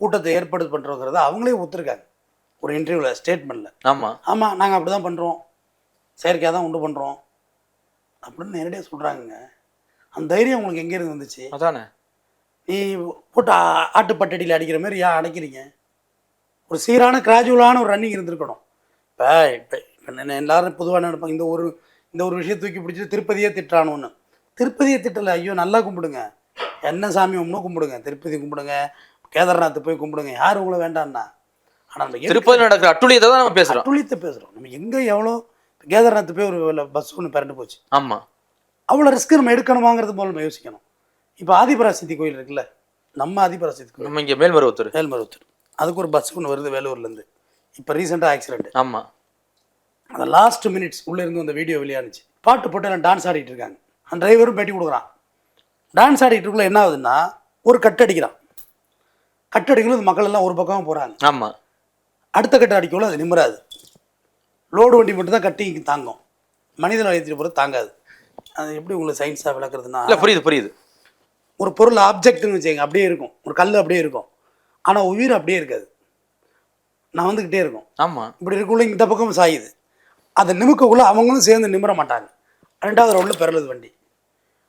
கூட்டத்தை ஏற்பாடு பண்ணுறோங்கிறத அவங்களே ஒத்துருக்காங்க. ஒரு இன்டர்வியூவில் ஸ்டேட்மெண்ட்டில் ஆமா. ஆமாம் நாங்கள் அப்படி தான் பண்ணுறோம் செயற்கையாக தான் உண்டு பண்ணுறோம் அப்படின்னு நேரடியாக சொல்கிறாங்கங்க அந்த தைரியம் உங்களுக்கு எங்கேருந்து வந்துச்சு? அதானே. போட்டு ஆ- ஆட்டுப்பட்டடியில் அடிக்கிற மாதிரி ஏன் அடைக்கிறீங்க ஒரு சீரான கிராஜுவலான ஒரு ரன்னிங் இருந்திருக்கணும். இப்போ இப்போ இப்போ எல்லாரும் பொதுவாக நினைப்பாங்க இந்த ஒரு இந்த ஒரு விஷயம் தூக்கி பிடிச்சிட்டு திருப்பதியே திட்டுறானோன்னு. திருப்பதியை திட்டலை ஐயோ நல்லா கும்பிடுங்க. என்ன சாமி ஒன்றும் கும்பிடுங்க. திருப்பதி கும்பிடுங்க. கேதார்நாத் போய் கும்பிடுங்க. யார் உங்களை வேண்டாம்னா ஆனால் நம்ம திருப்பதி நடக்கிற அட்டுழியத்தை தான் நம்ம பேசுறோம். அட்டுழியத்தை பேசுகிறோம் நம்ம எங்கே எவ்வளோ கேதார்நாத் போய் ஒரு பஸ் ஒன்று பிறண்டு போச்சு. ஆமா. அவ்வளோ ரிஸ்க் நம்ம எடுக்கணுமாங்கிறது போல நம்ம யோசிக்கணும். இப்போ ஆதிபராசக்தி கோயில் இருக்குல்ல நம்ம ஆதிபராசக்தி கோயில். நம்ம இங்க மேல்மருவத்தூர். வேல்மருவத்தூர் அதுக்கு ஒரு பஸ் ஒன்று வருது வேலூர்லேருந்து இப்போ ரீசெண்டாக ஆக்சிடென்ட் ஆமா. அந்த லாஸ்ட் மினிட்ஸ் உள்ளே இருந்து அந்த வீடியோ வெளியானுச்சு பாட்டு போட்டு எல்லாம் டான்ஸ் ஆடிட்டு இருக்காங்க. அந்த டிரைவரும் பேட்டி கொடுக்குறான். டான்ஸ் ஆடிட்டு இருக்குள்ள என்ன ஆகுதுன்னா ஒரு கட்டு அடிக்கிறான். கட்டு அடிக்கும்போது மக்கள் எல்லாம் ஒரு பக்கமாக போகிறாங்க ஆமா. அடுத்த கட்டு அடிக்கக்குள்ள அது நிம்மராது லோடு வண்டி மட்டும் தான் கட்டி தாங்கும். மனிதனை ஏற்றிட்டு போகிறது தாங்காது. அது எப்படி உங்களுக்கு சயின்ஸாக விளக்குறதுன்னா இல்ல புரியுது புரியுது. ஒரு பொருள் ஆப்ஜெக்ட்னு வச்சுக்கங்க அப்படியே இருக்கும். ஒரு கல் அப்படியே இருக்கும். ஆனால் உயிர் அப்படியே இருக்காது. நான் வந்துக்கிட்டே இருக்கும். ஆமா. இப்படி இருக்குள்ள இந்த பக்கம் சாயுது. அதை நிமிக்கக்குள்ள அவங்களும் சேர்ந்து நிமிர மாட்டாங்க. ரெண்டாவது ரவுண்டில் பிறலுது வண்டி.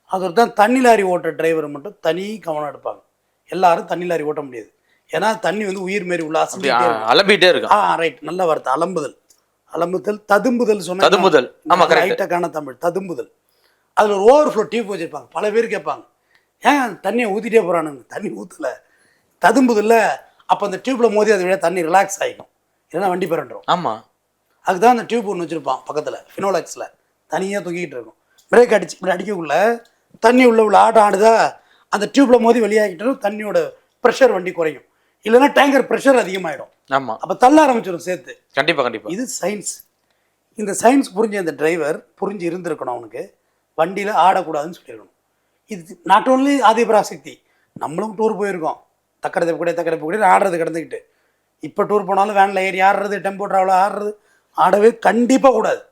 அது ஒரு தான் தண்ணி லாரி ஓட்டுற டிரைவர் மட்டும் தனி கவனம் எடுப்பாங்க. எல்லாரும் தண்ணி லாரி ஓட்ட முடியாது. ஏன்னா தண்ணி வந்து உயிர் மாரி உள்ள. அலம்பிட்டே இருக்கும். ஆ ரைட் நல்ல வார்த்தை. அலம்புதல். அலம்புதல் ததும்புதல் சொன்னா ததும்புதல். ஆமா, correct. ஹைட்டக்கான தமிழ். ததும்புதல். அதில் ஒரு ஓவர்ஃப்ளோ டியூப் வச்சிருப்பாங்க. பல பேர் கேட்பாங்க. ஏன் தண்ணியை ஊற்றிட்டே போகிறானுங்க தண்ணி ஊற்றல ததும்புதல்ல அப்போ அந்த டியூப்பில் மோதி அதை விட தண்ணி ரிலாக்ஸ் ஆகிக்கும் இல்லைன்னா வண்டி பிறண்டுரும் ஆமா. அதுக்கு தான் அந்த டியூப் ஒன்று வச்சுருப்பான் பக்கத்தில் ஃபினோலாக்ஸில் தனியாக தூக்கிட்டு இருக்கும். பிரேக் அடிச்சு இப்படி அடிக்கக்குள்ள தண்ணி உள்ள உள்ள ஆட்டம் ஆடுதா அந்த டியூப்பில் மோதி வெளியாகிட்டோம் தண்ணியோட ப்ரெஷர் வண்டி குறையும். இல்லைன்னா டேங்கர் ப்ரெஷர் அதிகமாகிடும் ஆமா. அப்போ தள்ள ஆரம்பிச்சிடும் சேர்த்து. கண்டிப்பா கண்டிப்பா. இது சயின்ஸ் இந்த சயின்ஸ் புரிஞ்ச அந்த டிரைவர் புரிஞ்சு இருந்திருக்கணும் அவனுக்கு. வண்டியில் ஆடக்கூடாதுன்னு சொல்லியிருக்கணும். இது நாட் ஓன்லி ஆதிபராசக்தி நம்மளும் டூர் போயிருக்கோம். தக்கரை கூட தக்கரை கூட ஆடுறது கிடந்துக்கிட்டு. இப்போ டூர் போனாலும் வேனில் ஏறி ஆடுறது டெம்போ ட்ராவலில் ஆடுறது ஆடவே கண்டிப்பாக கூடாது.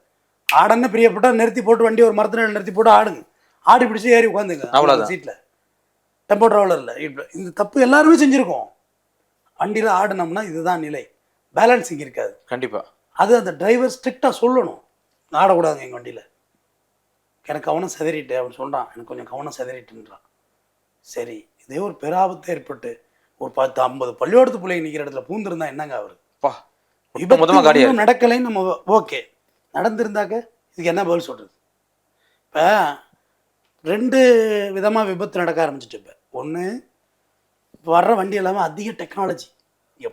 ஆடன்னு பிரியப்பட்டா நிறுத்தி போட்டு வண்டி ஒரு மரத்துல நிறுத்தி போட்டு ஆடுங்க. ஆடி பிடிச்சி ஏறி உட்காந்துங்க. சீட்டில் டெம்போ ட்ராவலரில் இப்போ இந்த தப்பு எல்லாருமே செஞ்சுருக்கோம். வண்டியில் ஆடினோம்னா இதுதான் நிலை. பேலன்சிங் இருக்காது. கண்டிப்பா. அது அந்த டிரைவர் ஸ்ட்ரிக்டாக சொல்லணும். ஆடக்கூடாதுங்க எங்கள் வண்டியில். எனக்கு கவனம் சிதறிட்டு அப்படின்னு சொல்கிறான் எனக்கு கொஞ்சம் கவனம் சிதறிட்டுன்றான். சரி இதே ஒரு பெராபத்து ஏற்பட்டு ஒரு பத்து ஐம்பது பள்ளியோடத்து பிள்ளைங்க நிற்கிற இடத்துல பூந்திருந்தா என்னங்க அவர் பா விபத்து நடக்கலைன்னு நம்ம ஓகே நடந்திருந்தாக்க இதுக்கு என்ன பதில் சொல்கிறது இப்போ ரெண்டு விதமாக விபத்து நடக்க ஆரம்பிச்சிட்டு இப்போ. ஒன்று இப்போ வர்ற வண்டி எல்லாமே அதிக டெக்னாலஜி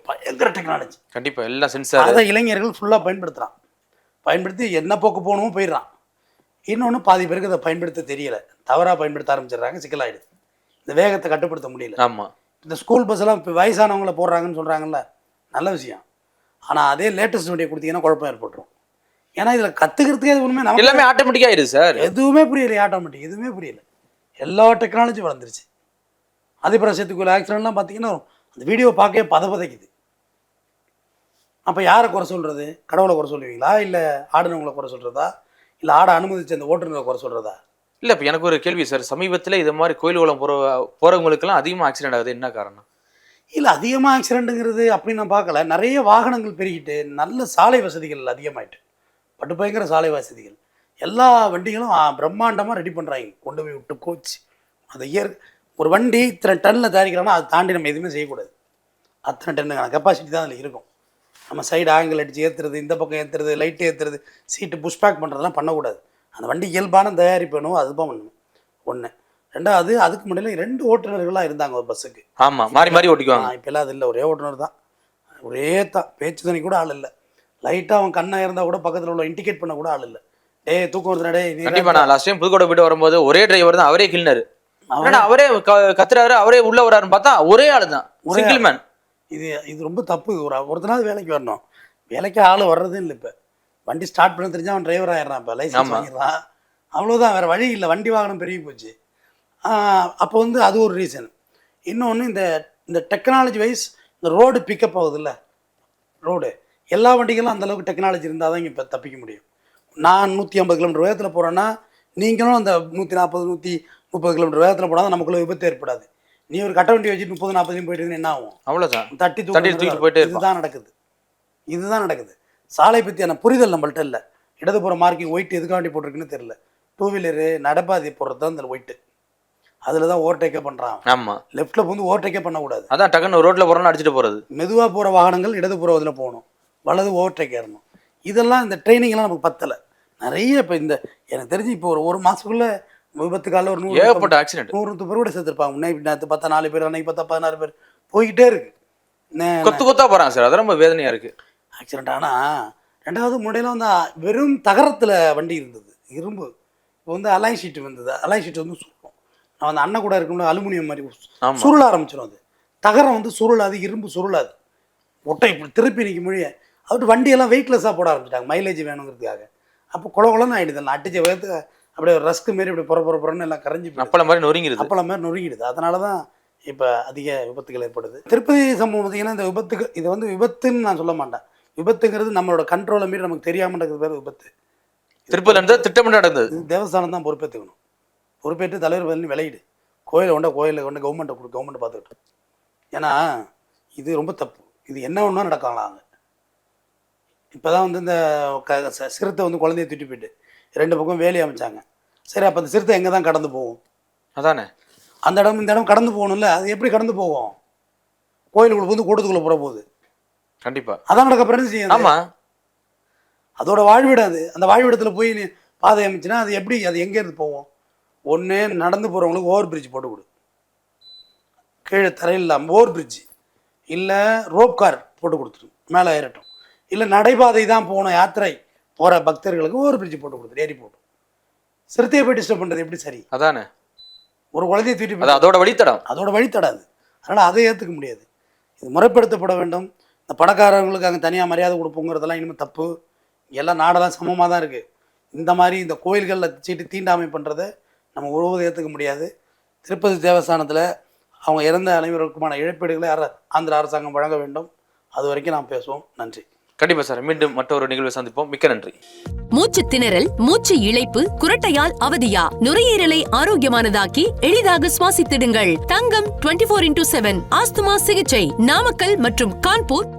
பயங்கர டெக்னாலஜி கண்டிப்பா எல்லாம் சென்சார் அதை இளைஞர்கள் ஃபுல்லாக பயன்படுத்துகிறான் பயன்படுத்தி என்ன போக்கு போகணுமோ போயிடுறான். இன்னொன்று பாதி பேருக்கு அதை பயன்படுத்த தெரியல. தவறாக பயன்படுத்த ஆரம்பிச்சிடுறாங்க சிக்கலாயிடுது. இந்த வேகத்தை கட்டுப்படுத்த முடியல. ஆமா. இந்த ஸ்கூல் பஸ் எல்லாம் இப்போ வயசானவங்கள போடுறாங்கன்னு சொல்கிறாங்கல்ல நல்ல விஷயம். ஆனால் அதே லேட்டஸ்ட் வண்டியை கொடுத்தீங்கன்னா குழப்பம் ஏற்பட்டுரும். ஏன்னா இதில் கற்றுக்கிறதுக்கே இது ஒன்றுமே நமக்கு எல்லாமே ஆட்டோமேட்டிக்கா ஆயிடுது சார் எதுவுமே புரியல ஆட்டோமேட்டிக் எதுவுமே புரியல. எல்லா டெக்னாலஜி வளர்ந்துருச்சு. அதிபர சேத்துக்குள்ள ஆக்சிடென்ட்லாம் பார்த்தீங்கன்னா அந்த வீடியோ பார்க்கவே பத பதைக்குது அப்போ யாரை குறை சொல்கிறது கடவுளை குறை சொல்லுவீங்களா? இல்லை ஆடுனவங்களை குறை சொல்கிறதா இல்லை ஆட அனுமதிச்ச அந்த ஓட்டுநரை குறை சொல்கிறதா இல்ல இப்ப எனக்கு ஒரு கேள்வி சார். சமீபத்துல இது மாதிரி கோயில் குளம் போற போறவங்களுக்கெல்லாம் அதிகமா ஆக்சிடென்ட் ஆகுது. என்ன காரணம்? இல்லை அதிகமாக ஆக்சிடென்ட்டுங்கிறது அப்படின்னு நான் பார்க்கல. நிறைய வாகனங்கள் பெருகிட்டு நல்ல சாலை வசதிகள் அதிகமாயிட்டு. பட்டு பயங்கர சாலை வசதிகள். எல்லா வண்டிகளும் பிரம்மாண்டமாக ரெடி பண்ணுறாங்க கொண்டு போய் விட்டு கோச் அதை இயர் ஒரு வண்டி இத்தனை டன்னில் தயாரிக்கிறான்னா அதை தாண்டி நம்ம எதுவுமே செய்யக்கூடாது. அத்தனை டன்னுக்கான கெப்பாசிட்டி தான் அதில் இருக்கும். நம்ம சைடு ஆங்கிள் அடித்து ஏற்றுறது இந்த பக்கம் ஏற்றுறது லைட்டு ஏற்றுறது சீட்டு புஷ் பேக் பண்ணுறதெல்லாம் பண்ணக்கூடாது. அந்த வண்டி இயல்பான தயாரிப்பு வேணும் அதுதான் பண்ணணும் ஒன்று ரெண்டாவது அதுக்கு முன்னாடி ரெண்டு ஓட்டுநர்களாக இருந்தாங்க ஒரு பஸ்ஸுக்கு ஆமா மாறி மாறி ஓட்டிக்குவாங்க. இப்போல்லாம் அது இல்லை. ஒரே ஓட்டுநர் தான். ஒரே தான் பேச்சு தனி கூட ஆள் இல்லை. லைட்டாக அவன் கண்ணா இருந்தால் கூட பக்கத்தில் உள்ள இண்டிகேட் பண்ண கூட ஆள் இல்லை. டேய் தூக்கம் வருதுடா கண்டிப்பா நான் லாஸ்ட் டைம் புதுக்கோட்டை போயிட்டு வரும்போது ஒரே டிரைவர் தான் அவரே கிளினர். அவரே கத்துறாரு அவரே உள்ள வராருன்னு பார்த்தா ஒரே ஆளு தான் சிங்கிள் மேன் இது இது ரொம்ப தப்பு. இது ஒரு ஒருத்தனாவது வேலைக்கு வரணும். வேலைக்கு ஆள் வர்றதும் இல்லை இப்போ. வண்டி ஸ்டார்ட் பண்ண தெரிஞ்சா அவன் டிரைவர் ஆயிடுறான் இப்போ. லைசன்ஸ். வாங்கிடுறான். அவ்வளோதான் வேறு வழி இல்லை. வண்டி வாகனம் பெருகி போச்சு. அப்போ வந்து அது ஒரு ரீசன் இன்னொன்று இந்த இந்த டெக்னாலஜி வைஸ் இந்த ரோடு பிக்கப் ஆகுதுல்ல. ரோடு எல்லா வண்டிகளும் அந்த அளவுக்கு டெக்னாலஜி இருந்தால் தான் இப்போ தப்பிக்க முடியும். நான் நூற்றி ஐம்பது கிலோமீட்டர் வேகத்தில் போகிறேன்னா நீங்களும் அந்த நூற்றி நாற்பது நூற்றி முப்பது கிலோமீட்டர் வேகத்தில் போனால் நமக்குள்ள விபத்து ஏற்படாது. நீ ஒரு கட்ட வண்டி வச்சுட்டு முப்பது நாற்பதுலையும் போயிட்டு என்ன ஆகும்? அவ்வளவுதான். தட்டி தட்டி தூக்கி தூக்கிட்டு போயிட்டே. இதுதான் நடக்குது. இதுதான் நடக்குது. சாலை பற்றியான புரிதல் நம்மள்ட்ட இல்லை. இடதுபுற மார்க்கிங் ஒயிட் எதுக்காண்டி போட்டிருக்குன்னு தெரியல. டூ வீலரு நடப்பாதை போடுறது தான் இந்த ஒயிட்டு அதில் தான் ஓவர்டேக்கே பண்ணுறான் ஆமா. லெஃப்ட்டில் வந்து ஓவர்டேக்கே பண்ணக்கூடாது. அதான் டக்குன்னு ரோட்ல போறோம்னு அடிச்சுட்டு போறது. மெதுவாக போகிற வாகனங்கள் இடதுபுற இதில் போகணும். வலது ஓவர்டேக் ஏறணும். இதெல்லாம் இந்த ட்ரைனிங்லாம் நமக்கு பத்தலை. நிறைய இப்போ இந்த எனக்கு தெரிஞ்சு இப்போ ஒரு ஒரு மாதத்துக்குள்ளே விபத்து காலில் ஒரு நூறு ஏகப்பட்ட ஆக்சிடென்ட் நூறு பேர் கூட சேர்த்துருப்பாங்க முன்னாடி நேற்று பார்த்தா நாலு பேர் அன்னைக்கு பார்த்தா பதினாறு பேர். போய்கிட்டே இருக்கு. கொத்து கொத்தா போறாங்க சார். அது ரொம்ப வேதனையா இருக்கு. ஆக்சிடென்ட் ஆனால் ரெண்டாவது முன்னாடியெல்லாம் வந்து வெறும் தகரத்தில் வண்டி இருந்தது. இரும்பு. இப்போ வந்து அலாய் ஷீட் வந்தது. அலாய் ஷீட் வந்து சுருளும் நான் அந்த அண்ணன் கூட இருக்கும்போது அலுமினியம் மாதிரி. சுருள ஆரம்பிச்சிடும் அது. தகரம் வந்து சுருளாது இரும்பு சுருளாது. ஒட்டை இப்படி திருப்பி நிற்க முடிய அதுட்டு வண்டியெல்லாம் வெயிட்லெஸ்ஸாக போட ஆரம்பிச்சிட்டாங்க. மைலேஜ் வேணுங்கிறதுக்காக. அப்போ குள குளன்னு ஆகிடுது நான் அடிச்ச வேகத்துக்கு அப்படியே ஒரு ரஸ்க்கு மாரி இப்படி புற புற புறன்னு எல்லாம் கரைஞ்சி போயிடுது. அப்பள மாதிரி நொறுங்கிருது அப்பளம் மாதிரி நொறுங்கிடுது. அதனால தான் இப்போ அதிக விபத்துகள் ஏற்படுது. திருப்பதி சம்பவம் பார்த்தீங்கன்னா இந்த விபத்துக்கு இது வந்து விபத்துன்னு நான் சொல்ல மாட்டேன். விபத்துங்கிறது நம்மளோட கண்ட்ரோலை மீறி நமக்கு தெரியாமல் நடக்கிறது பேர் விபத்து. திருப்பதில இருந்து திட்டமிட்டு நடந்தது. தேவஸ்தானம் தான் பொறுப்பேற்றுக்கணும் பொறுப்பேற்று தலைவர் பதில் விளையிடு கோயிலை கொண்ட கோயிலை கொண்டு கவர்மெண்ட்டை கொடு கவர்மெண்ட்டை பார்த்துக்கிட்டு ஏன்னா இது ரொம்ப தப்பு. இது என்ன ஒன்றா நடக்கலாம் அங்கே. இப்போ தான் வந்து இந்த சிறுத்தை வந்து குழந்தைய தூக்கிட்டு போயிட்டு ரெண்டு பக்கம் வேலி அமைச்சாங்க. சரி அப்போ அந்த சிறுத்தை எங்கே தான் கடந்து போகும்? அதானே. அந்த இடம் இந்த இடம் கடந்து போகணும்ல அது எப்படி கடந்து போகும்? கோயிலுக்குள்ள வந்து கூட்டத்துக்குள்ள போற போகுது கண்டிப்பா. அதான் நடக்க பிறகு செய்யும் அது. ஆமா. அதோட வாழ்விடம் அது. அந்த வாழ்விடத்துல போய் பாதை அமைச்சுன்னா அது எப்படி அது எங்க இருந்து போகும்? ஒண்ணு நடந்து போறவங்களுக்கு ஓவர் பிரிட்ஜ் போட்டு கொடு. கீழே தரையில் இல்லாமல் ஓவர் பிரிட்ஜ் இல்லை ரோப் கார் போட்டு கொடுத்துரு மேலே ஏறட்டும். இல்லை நடைபாதை தான் போகணும் யாத்திரை. போகிற பக்தர்களுக்கு ஓவர் பிரிட்ஜ் போட்டு கொடுத்துரு ஏறி போட்டு. சிறுத்தையை போய் டிஸ்டர்ப் பண்ணுறது எப்படி சரி? அதானே? ஒரு குழந்தைய தூக்கிட்டு அது அதோட வழித்தடம். அதோட வழித்தடாது. அதனால் அதை ஏற்றுக்க முடியாது. இது முறைப்படுத்தப்பட வேண்டும். இந்த பணக்காரங்களுக்கு அங்கே தனியாக மரியாதை கொடுப்போங்கிறதெல்லாம் இனிமேல் தப்பு. எல்லாம் நாடெல்லாம் சமமாக தான் இருக்குது இந்த மாதிரி இந்த கோயில்களில் சீட்டு தீண்டாமை பண்ணுறதை நம்ம ஒருவதும் ஏற்றுக்க முடியாது. திருப்பதி தேவஸ்தானத்தில் அவங்க இறந்த அனைவருக்குமான இழப்பீடுகளை ஆந்திர அரசாங்கம் வழங்க வேண்டும். அது வரைக்கும் நாம் பேசுவோம். நன்றி. கண்டிப்பா சார். மீண்டும் மற்றொரு நிகழ்வை சந்திப்போம். மிக்க நன்றி. மூச்சு திணறல் மூச்சு இழைப்பு குரட்டையால் அவதியா? நுரையீரலை ஆரோக்கியமானதாக்கி எளிதாக சுவாசித்திடுங்கள். தங்கம் 24 இன்டூ செவன் ஆஸ்துமா சிகிச்சை. நாமக்கல் மற்றும் கான்பூர்